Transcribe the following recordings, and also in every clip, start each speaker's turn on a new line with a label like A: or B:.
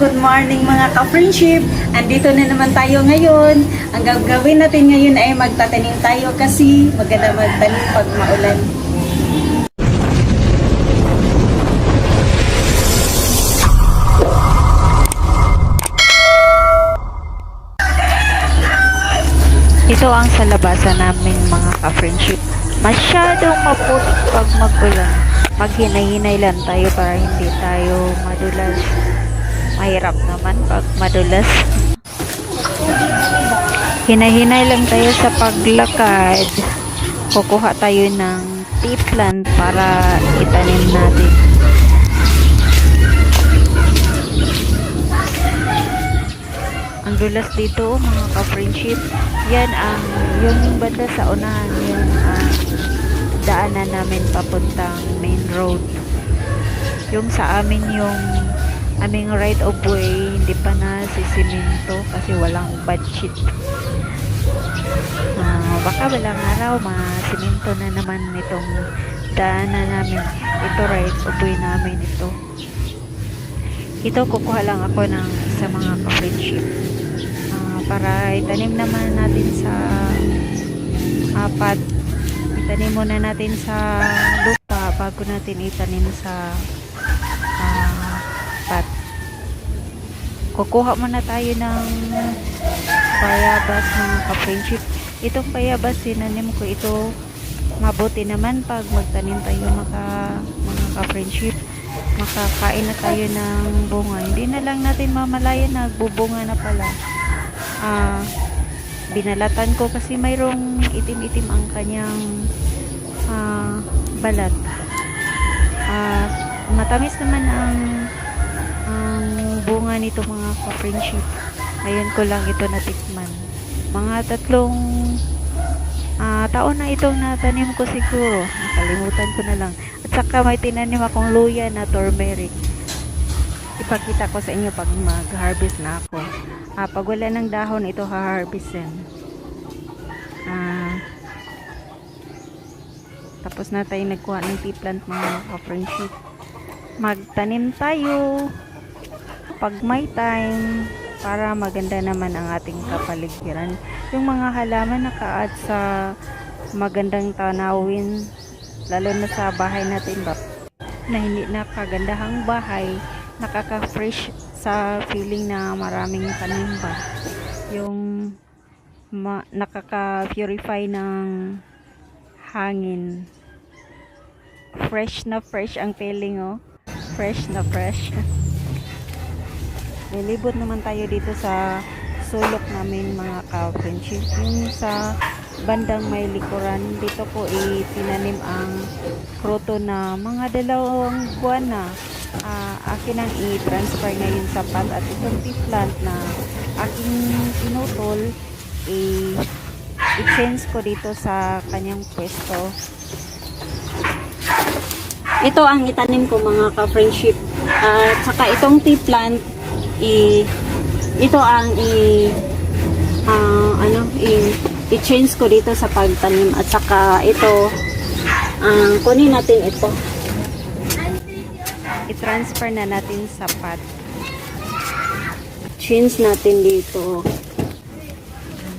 A: good morning mga ka-friendship. Andito na naman tayo ngayon. Ang gagawin natin ngayon ay magtatanim tayo kasi maganda magtanim pag maulan.
B: Ito ang sa labasan namin mga ka-friendship. Masyadong maputi pag magulan. Maghinay-hinay lang tayo para hindi tayo madulas. Mahirap naman pag madulas. Hinay-hinay lang tayo sa paglakad. Kukuha tayo ng tea plant para itanim natin. ang dulas dito mga ka-friendship yan ang yung banda sa unahan yun ang daanan namin papuntang main road yung sa amin yung aming right of way? Hindi pa na sisimento kasi walang budget Ah, baka walang araw masimento na naman itong daanan namin. Ito right of way namin ito. Ito kukuha lang ako ng sa mga ka-friendship Ah, para itanim naman natin sa apat. Itanim muna natin sa lupa bago natin itanim sa ah, pat kukuha muna tayo ng payabas mga ka-friendship. Itong payabas sinanim ko ito. Mabuti naman pag magtanim tayo maka, mga ka-friendship. Makakain na tayo ng bunga. Hindi na lang natin mamalayan na bubunga na pala. Ah binalatan ko kasi mayroong itim-itim ang kanyang ah, balat. Ah matamis naman ang bunga nito mga ka-friendship. Ngayon ko lang ito natikman. Mga tatlong ah, taon na itong natanim ko siguro. Nakalimutan ko na lang. At saka may tinanim akong luya na turmeric. Ipakita ko sa inyo pag mag-harvest na ako. Ah, pag wala ng dahon ito ha-harvestin. Ah, tapos na tayo nagkuha ng tea plant mga ka-friendship. Magtanim tayo pag may time para maganda naman ang ating kapaligiran. Yung mga halaman nakaad sa magandang tanawin lalo na sa bahay natin ba? Na hindi nakagandahang bahay nakaka-fresh sa feeling na maraming tanim ba? Yung nakaka-purify ng hangin. Fresh na fresh ang feeling oh. Fresh na fresh Lilibot naman tayo dito sa sulok namin mga ka-friendship. Yung sa bandang may likuran, dito ko itinanim ang kroto na mga dalawang buwan na. Ah, akin ang i-transfer ngayon sa pat at itong tea plant na aking pinutol i-change ko dito sa kanyang pwesto.
A: Ito ang itanim ko mga ka-friendship. At saka itong tea plant i ito ang i ah, ano i i-change ko dito sa pagtanim at saka ito ang kunin natin ito.
B: I-transfer na natin sa pat.
A: Change natin dito.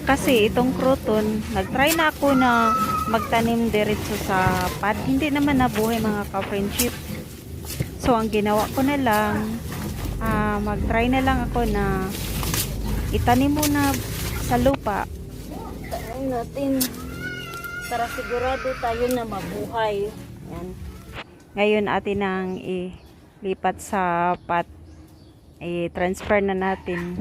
B: Kasi itong croton, nag-try na ako na magtanim diretso sa pad. Hindi naman nabuhay mga ka-friendship. So, ang ginawa ko na lang, ah, mag-try na lang ako na itanim muna sa lupa.
A: Tanim natin para sigurado tayo na mabuhay. Yan.
B: Ngayon atin ang ilipat sa pat. I-transfer na natin.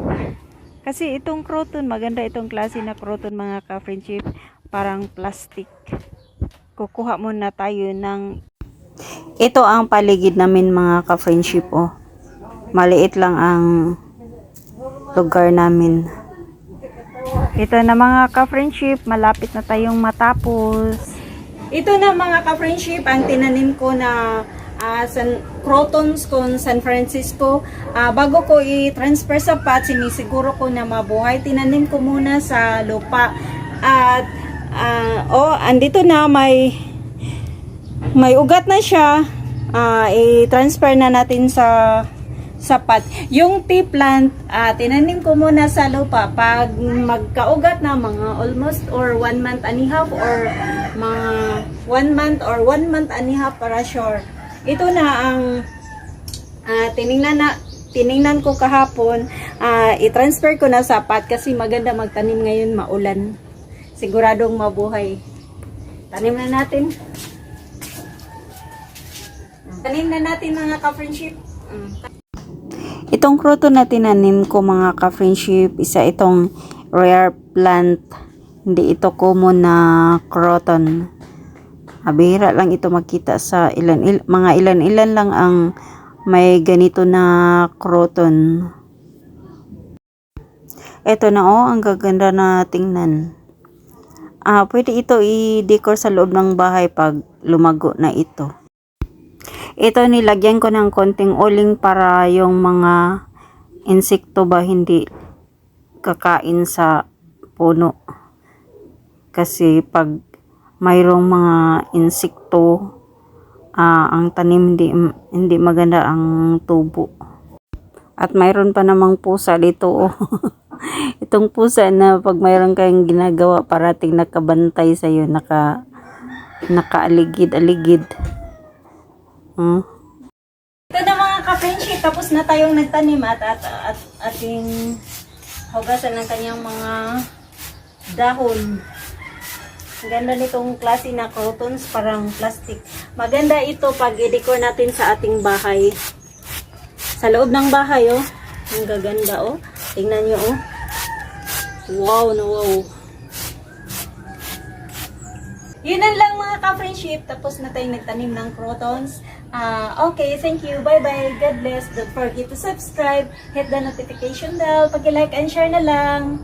B: Kasi itong croton, maganda itong klase na croton mga ka-friendship. Parang plastic. Kukuha muna tayo ng
A: Ito ang paligid namin mga ka-friendship oh. Maliit lang ang lugar namin.
B: Ito na mga ka-friendship, malapit na tayong matapos.
A: Ito na mga ka-friendship ang tinanim ko na ah, San Crotons con San Francisco. Ah, bago ko i-transfer sa pot, sinisiguro ko na mabuhay. Tinanim ko muna sa lupa. At ah, oh, andito na may may ugat na siya. Ah, i-transfer na natin sa sapat. Yung tea plant, ah, tinanim ko muna sa lupa. Pag magkaugat na mga almost or one month and a half or mga one month or one month and a half para sure. Ito na ang ah, tiningnan na tiningnan ko kahapon, ah, i-transfer ko na sa pot kasi maganda magtanim ngayon maulan. Siguradong mabuhay. Tanim na natin. Tanim na natin mga ka-friendship. Mm.
B: Itong kroton na tinanim ko mga ka-friendship, isa itong rare plant. Hindi ito common na croton. Abihira lang ito makita sa ilan, il- mga ilan-ilan lang ang may ganito na croton. Ito na oh, ang gaganda na tingnan. Ah, pwede ito i-decor sa loob ng bahay pag lumago na ito. Ito nilagyan ko ng konting uling para yung mga insekto ba hindi kakain sa puno. Kasi pag mayroong mga insekto, ah, ang tanim hindi, hindi maganda ang tubo. At mayroon pa namang pusa dito. Oh. Itong pusa na pag mayroon kayong ginagawa parating nakabantay sa iyo, naka nakaaligid-aligid.
A: Ito na mga ka-friendship, tapos na tayong nagtanim at, at, at ating hugasan ng kanyang mga dahon. Ganda nitong klase na crotons, parang plastic. Maganda ito pag i-decor natin sa ating bahay. Sa loob ng bahay, oh. Ang gaganda, oh. Tingnan nyo, oh. Wow na wow. Yun lang mga ka-friendship. Tapos na tayong nagtanim ng crotons. Ah, okay, thank you. Bye-bye. God bless. Don't forget to subscribe. Hit the notification bell. Pag-like and share na lang.